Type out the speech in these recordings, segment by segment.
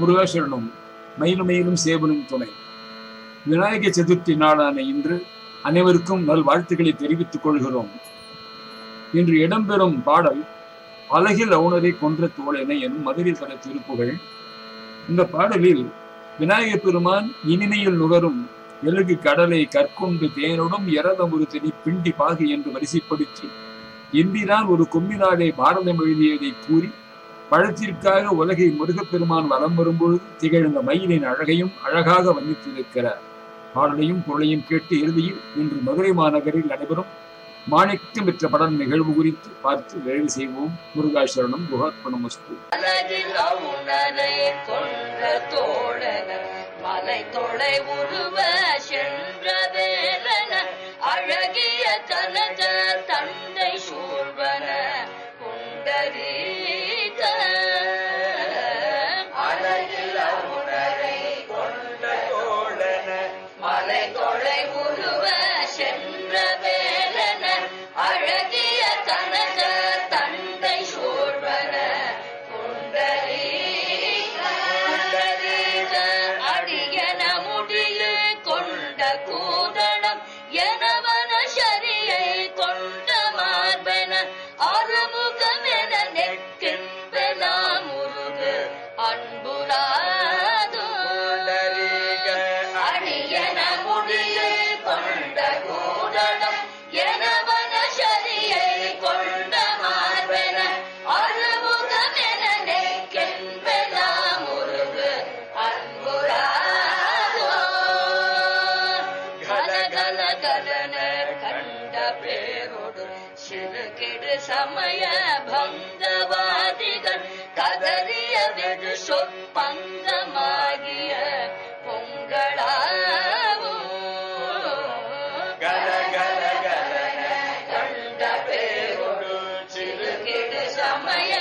முருகேஸ்வரனும் மயிலும் மயிலும் சேவனும் துணை. விநாயக சதுர்த்தி நாளான இன்று அனைவருக்கும் நல்வாழ்த்துக்களை தெரிவித்துக் கொள்கிறோம். இன்று இடம்பெறும் பாடல் அழகில் அவுணரை கொன்ற தோழனை எனும் மதுரை தர திருப்புகள். இந்த பாடலில் விநாயக பெருமான் இனிமையில் நுகரும் எழுகு கடலை கற்கொண்டு ஒரு எரதமுறுத்தனி பிண்டி பாகு என்று வரிசைப்படுத்தி எம்பிரான் ஒரு கொம்பினாலே பாரதம் எழுதியதை கூறி பழத்திற்காக உலகை முருகப்பெருமான் வலம் வரும்பொழுது திகழ்ந்த மயிலின் அழகையும் அழகாக வர்ணித்திருக்கிறார். பாடலையும் பொருளையும் கேட்டு இறுதியில் இன்று மதுரை மாநகரில் நடைபெறும் மாணிக்கம் பெற்ற படம் நிகழ்வு குறித்து பார்த்து வேலை செய்வோம். முருகாசரணம் குகாத்மனமஸ்து வஸ்து மலை தொலை உருவ அழகிய தந்தை சூழ்வன கதறிய வெது சொற்பங்கமாகிய பொங்களாவும் கல கல கலன கண்ட பேரோடு சிறுகிடு சமய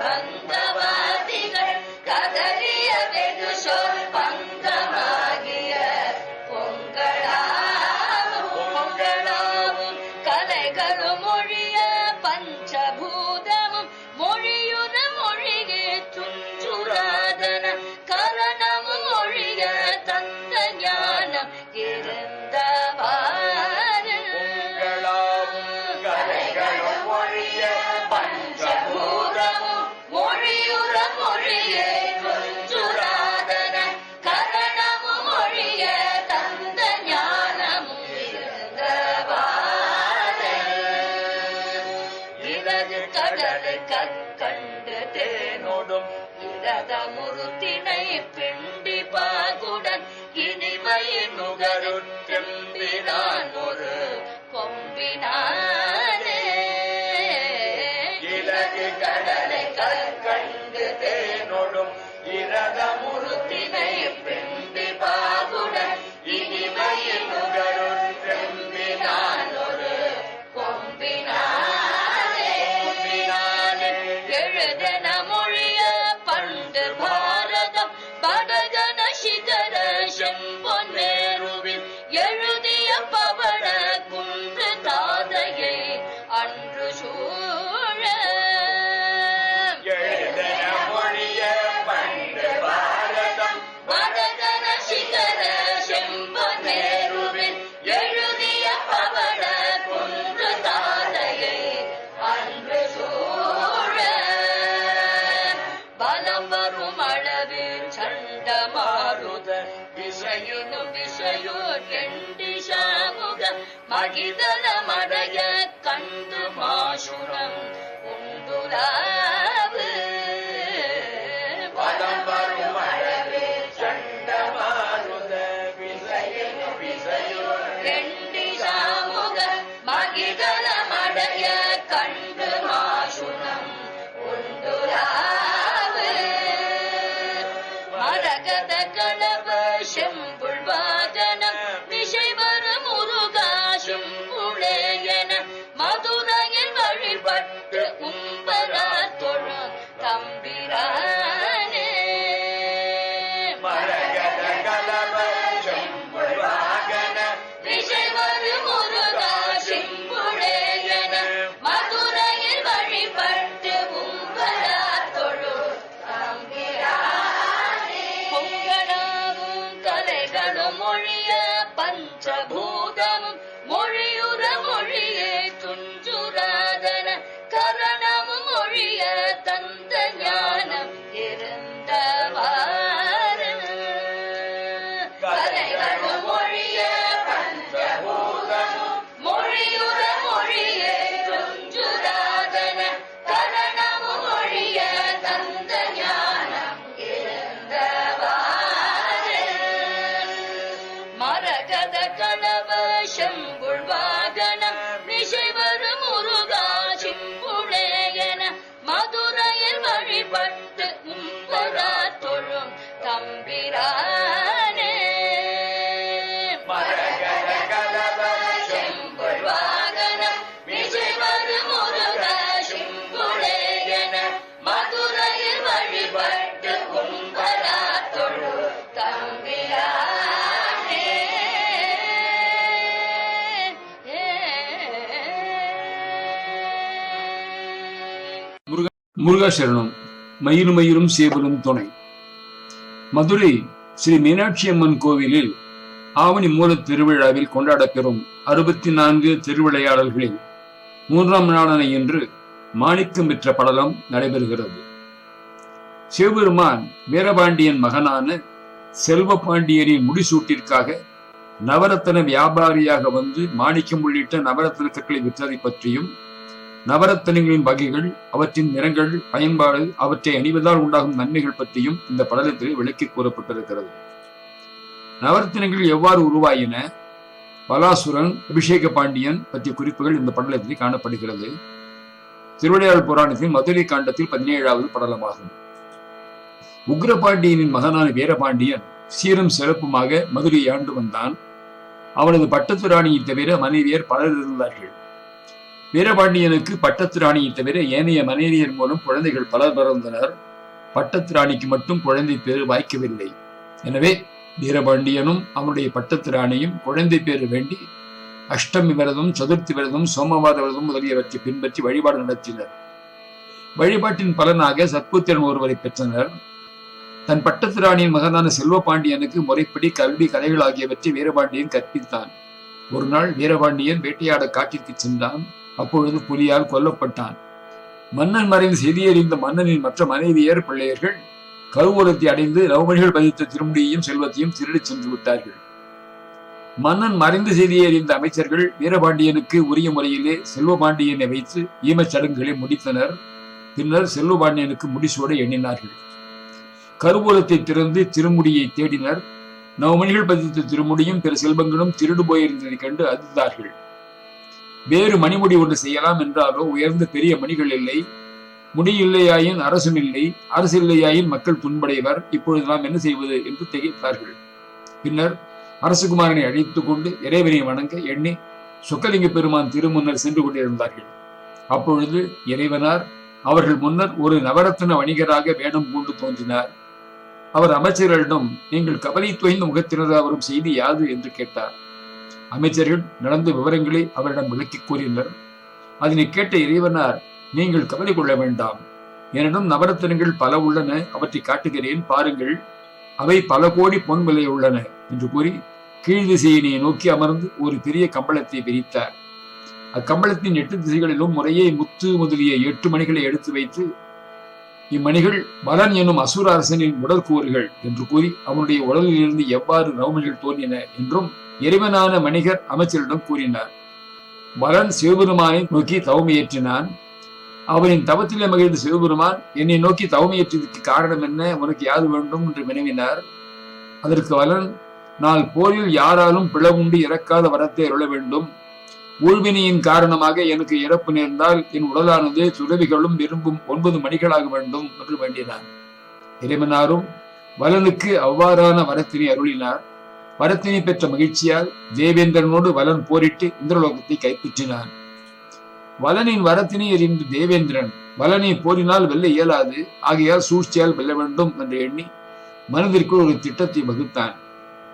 பங்கவாதிகள் கதறிய வெகு சொல் பங்கமாகிய பொங்களாவும் பொங்களாவும் கலைகளும் மொழிய பலம் வரும் அளவு சண்ட மாறுத திசையினும் திசையோர் எண்டி மகிதல மடைய கண்டு மாசுரம் உண்டுலாவு. பலம் வரும் அளவு சண்ட மாறுத விசையின் விசையோர் எண்டி மகிதல शम् முருகாசரணம் மயிலும் மயிலும் சேவலும் துணை. மதுரை ஸ்ரீ மீனாட்சி அம்மன் கோவிலில் ஆவணி மூல திருவிழாவில் கொண்டாடப்பெறும் அறுபத்தி நான்கு திருவிளையாடல்களில் மூன்றாம் நாளான இன்று மாணிக்கம் பெற்ற படலம் நடைபெறுகிறது. சிவபெருமான் வீரபாண்டியன் மகனான செல்வ பாண்டியரின் முடிசூட்டிற்காக நவரத்தன வியாபாரியாக வந்து மாணிக்கம் உள்ளிட்ட நவரத்தன கற்களை விற்றதை பற்றியும் நவரத்தனங்களின் வகைகள் அவற்றின் நிறங்கள் பயன்பாடு அவற்றை அணிவதால் உண்டாகும் நன்மைகள் பற்றியும் இந்த படலத்தில் விளக்கி கூறப்பட்டிருக்கிறது. நவரத்தினங்கள் எவ்வாறு உருவாயின? பலாசுரன் அபிஷேக பாண்டியன் பற்றிய குறிப்புகள் இந்த படலத்தில் காணப்படுகிறது. திருவிளையாடல் புராணத்தின் மதுரை காண்டத்தில் பதினேழாவது படலமாகும். உக்ரபாண்டியனின் மகனான வீரபாண்டியன் சீரும் சிறப்புமாக மதுரையை ஆண்டு வந்தான். அவனது பட்டத்து ராணியை தவிர மனைவியர் பலர் இருந்தார்கள். வீரபாண்டியனுக்கு பட்டத்து ராணியை தவிர ஏனைய மனைவியர் மூலம் குழந்தைகள் பலர் பிறந்தனர். பட்டத்து ராணிக்கு மட்டும் குழந்தை பேரு வாய்க்கவில்லை. எனவே வீரபாண்டியனும் அவனுடைய பட்டத்து ராணியும் குழந்தை பேரு வேண்டி அஷ்டமி விரதம் சதுர்த்தி விரதம் சோமவார விரதம் முதலியவற்றை பின்பற்றி வழிபாடு நடத்தினர். வழிபாட்டின் பலனாக சத்புத்திரன் ஒருவரை பெற்றனர். தன் பட்டத்து ராணியின் மகனான செல்வபாண்டியனுக்கு முறைப்படி கல்வி கலைகள் ஆகியவற்றை வீரபாண்டியன் கற்பித்தான். ஒரு நாள் வீரபாண்டியன் வேட்டையாட காட்டிற்கு சென்றான். அப்பொழுது புலியால் கொல்லப்பட்டான். மன்னன் மறைந்து செய்தியறிந்த மன்னனின் மற்ற மனைவியர் பிள்ளையர்கள் கருவூலத்தை அடைந்து நவமணிகள் பதித்த திருமுடியையும் செல்வத்தையும் திருடிச் சென்று விட்டார்கள். மன்னன் மறைந்து செய்தியை அறிந்த அமைச்சர்கள் வீரபாண்டியனுக்கு உரிய முறையிலே செல்வபாண்டியனை வைத்து ஈமச் சடங்குகளை முடித்தனர். பின்னர் செல்வபாண்டியனுக்கு முடிசூட எண்ணினார்கள். கருவூலத்தை திறந்து திருமுடியை தேடினர். நவமணிகள் பதித்த திருமுடியும் பிற செல்வங்களும் திருடு போயிருந்ததைக் கண்டு அதிர்ந்தார்கள். வேறு மணிமுடி ஒன்று செய்யலாம் என்றாலோ உயர்ந்த பெரிய மணிகள் இல்லை. முடி இல்லையாயின் அரசும் இல்லை. அரசு இல்லையாயின் மக்கள் துன்படைவர் இப்பொழுது நாம் என்ன செய்வது என்று திகைத்தார்கள் பின்னர் அரசகுமாரனை அழைத்துக் கொண்டு இறைவனை வணங்க எண்ணி சொக்கலிங்க பெருமான் திருமுன்னர் சென்று கொண்டிருந்தார்கள். அப்பொழுது இறைவனார் அவர்கள் முன்னர் ஒரு நவரத்ன வணிகராக வேடம் பூண்டு தோன்றினார். அவர் அமைச்சர்களிடம் நீங்கள் கவலை துவைந்த முகத்தினராக வரும் செய்தி யாது? என்று கேட்டார். அமைச்சர்கள் நடந்த விவரங்களை அவரிடம் விளக்கி கூறினர். அதனை கேட்ட இறைவனார் நீங்கள் கவலை கொள்ள வேண்டாம். என்னிடம் நவரத்தினங்கள் பல உள்ளன. அவற்றை காட்டுகிறேன். பாருங்கள். அவை பல கோடி பொன் விலை உள்ளன என்று கூறி கீழ் திசையினை நோக்கி அமர்ந்து ஒரு பெரிய கம்பளத்தை விரித்தார். அக்கம்பளத்தின் எட்டு திசைகளிலும் முறையே முத்து முதலிய எட்டு மணிகளை எடுத்து வைத்து இம்மணிகள் பலன் எனும் அசுர அரசனின் உடற்கூறுகள் என்று கூறி அவனுடைய உடலில் இருந்து எவ்வாறு நவமணிகள் தோன்றின? என்றும் இறைவனான மணிகர் அமைச்சரிடம் கூறினார். பலன் சிவபெருமானை நோக்கி தவமையேற்றினான் அவனின் தவத்திலே மகிழ்ந்த சிவபெருமான் என்னை நோக்கி தவமையேற்றதற்கு காரணம் என்ன? உனக்கு யாது வேண்டும்? என்று வினவினார். அதற்கு பலன் நான் போரில் யாராலும் பிளவுண்டு இறக்காத வரத்தை அருள வேண்டும். ஊழ்வினையின் காரணமாக எனக்கு இறப்பு நேர்ந்தால் என் உடலானது துறவிகளும் விரும்பும் ஒன்பது மணிகளாக வேண்டும் என்று வேண்டினார். இறைவனாரும் வலனுக்கு அவ்வாறான வரத்தினை அருளினார். வரத்தினை பெற்ற மகிழ்ச்சியால் தேவேந்திரனோடு வலன் போரிட்டு இந்திரலோகத்தை கைப்பற்றினான். வலனின் வரத்தினை எறிந்து தேவேந்திரன் வலனை போரினால் வெல்ல இயலாது. ஆகையால் சூழ்ச்சியால் வெல்ல வேண்டும் என்று எண்ணி மனதிற்குள் ஒரு திட்டத்தை வகுத்தான்.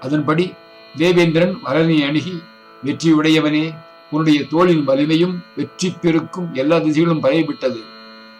அதன்படி தேவேந்திரன் வலனை அணுகி வெற்றியுடையவனே உன்னுடைய தோளின் வலிமையும் வெற்றி பெருக்கும் எல்லா திசைகளும் பரவிவிட்டது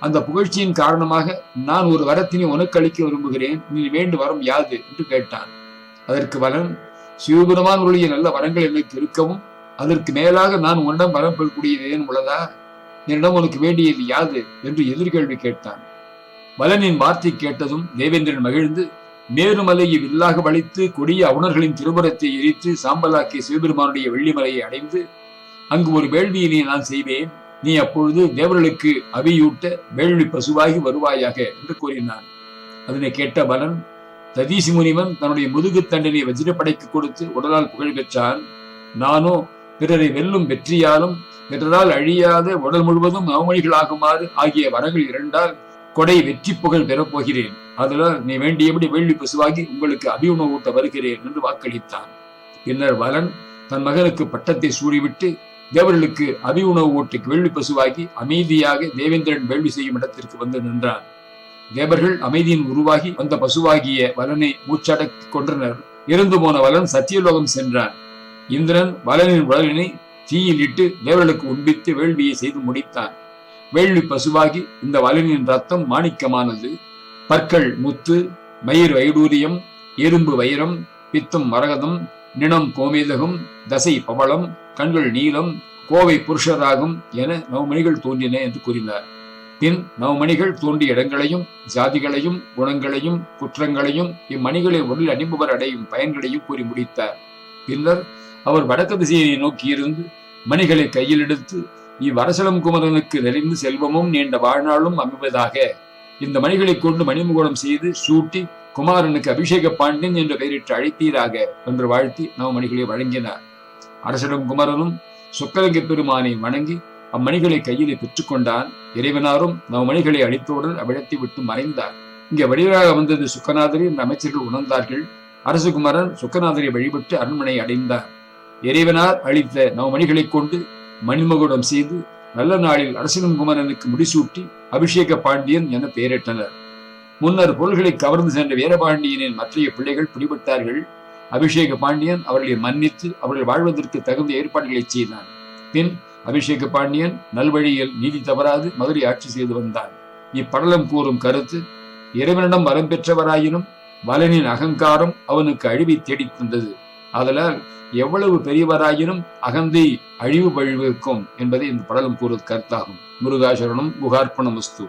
அந்த புகழ்ச்சியின் காரணமாக நான் ஒரு வரத்தினை உனக்கு அளிக்க விரும்புகிறேன். நீ வேண்டு வரம் யாது? என்று கேட்டான். அதற்கு வலன் சிவபெருமானுடைய நல்ல வரங்கள் எனக்கு இருக்கவும் அதற்கு மேலாக நான் உன்னிடம் வரம் பெறக்கூடியது ஏன் உள்ளதா? என்னிடம் உனக்கு வேண்டியது யாது? என்று எதிர்கேள்வி கேட்டான். பலனின் வார்த்தை கேட்டதும் தேவேந்திரன் மகிழ்ந்து மேருமலையை வில்லாக வளைத்து கொடிய அவுணர்களின் திருமுறத்தை எரித்து சாம்பலாக்கிய சிவபெருமானுடைய வெள்ளிமலையை அடைந்து அங்கு ஒரு வேள்வியினை நான் செய்வேன். நீ அப்பொழுது தேவர்களுக்கு அவியூட்ட வேள்வி பசுவாகி வருவாயாக என்று கூறினான். அதனை கேட்ட பலன் ததீசி முனிவன் தன்னுடைய முதுகு தண்டனை வஜ்ரப்படைக்கு கொடுத்து உடலால் புகழ் பெற்றான். நானோ பிறரை வெல்லும் வெற்றியாலும் பிறரால் அழியாத உடல் முழுவதும் நவமணிகளாகுமாறு ஆகிய வரங்கள் இரண்டால் கொடை வெற்றி புகழ் பெறப் போகிறேன். அதனால் நீ வேண்டியபடி வேள்வி பசுவாகி உங்களுக்கு அபியுணவு வருகிறேன் என்று வாக்களித்தான். பின்னர் வலன் தன் மகனுக்கு பட்டத்தை சூடிவிட்டு தேவர்களுக்கு அபி உணவு ஊட்டுக்கு வேள்வி பசுவாகி அமைதியாக தேவேந்திரன் வேள்வி செய்யும் இடத்திற்கு வந்து நின்றான். தேவர்கள் அமைதியின் உருவாகி வந்த பசுவாகிய வலனை மூச்சடக்கி கொன்றனர். இறந்து போன வலன் சத்தியலோகம் சென்றான். இந்திரன் வலனின் உடலினை தீயில் இட்டு தேவர்களுக்கு உண்பித்து வேள்வியை செய்து முடித்தான். வேள்வி பசுவாகி இந்த வலனின் ரத்தம் மாணிக்கமானது. பற்கள் முத்து மயிர் வைடூரியம் எறும்பு வைரம் பித்தம் மரகதம் நிணம் கோமேதகம் தசை பவளம் கண்கள் நீளம் கோவை புருஷராகும் என நவமணிகள் தோன்றின என்று கூறினார். பின் நவமணிகள் தோண்டிய இடங்களையும் ஜாதிகளையும் குணங்களையும் குற்றங்களையும் இம்மணிகளை உடலில் அணிபவர் அடையும் பயன்களையும் கூறி முடித்தார். பின்னர் அவர் வடக்கு திசையை நோக்கி இருந்து மணிகளை கையில் எடுத்து இவ்வரசலம் குமரனுக்கு நிறைந்து செல்வமும் நீண்ட வாழ்நாளும் அமைவதாக இந்த மணிகளை கொண்டு மணிமுகோணம் செய்து சூட்டி குமாரனுக்கு அபிஷேக பாண்டியன் என்று பெயரிட்டு அழைத்தீராக என்று வாழ்த்தி நவமணிகளை வழங்கினார். அரசனும் குமரனும் சொக்கலிங்க பெருமானை வணங்கி அம்மணிகளை கையிலே பெற்றுக்கொண்டான். இறைவனாரும் நவமணிகளை அழித்தவுடன் அவ்விடத்தை விட்டு மறைந்தார். இங்கே வடிவாக வந்தது சுக்கநாதரி என்ற அமைச்சர்கள் உணர்ந்தார்கள். அரசகுமாரன் சுக்கநாதரை வழிபட்டு அரண்மனை அடைந்தார். இறைவனார் அளித்த நவமணிகளைக் கொண்டு மணிமகுடம் செய்து நல்ல நாளில் அரசனும் குமரனுக்கு முடிசூட்டி அபிஷேக பாண்டியன் என பெயரிட்டனர். முன்னர் பொருள்களை கவர்ந்து சென்ற வீரபாண்டியனின் மற்றைய பிள்ளைகள் பிடிபட்டார்கள் அபிஷேக பாண்டியன் அவர்களை மன்னித்து அவர்கள் வாழ்வதற்கு தகுந்த ஏற்பாடுகளை செய்தான். பின் அபிஷேக பாண்டியன் நல்வழியில் நீதி தவறாது மதுரை ஆட்சி செய்து வந்தான். இப்படலம் கூறும் கருத்து இறைவனிடம் வரம் பெற்றவராயினும் வலனின் அகங்காரம் அவனுக்கு அழிவை தேடித் தந்தது. ஆதலால் எவ்வளவு பெரியவராயினும் அகந்தை அழிவு பழிவிருக்கும் என்பதை இந்த படலம் கூறுவது கருத்தாகும். முருகாசரணம் புகார்ப்பணம் வஸ்து.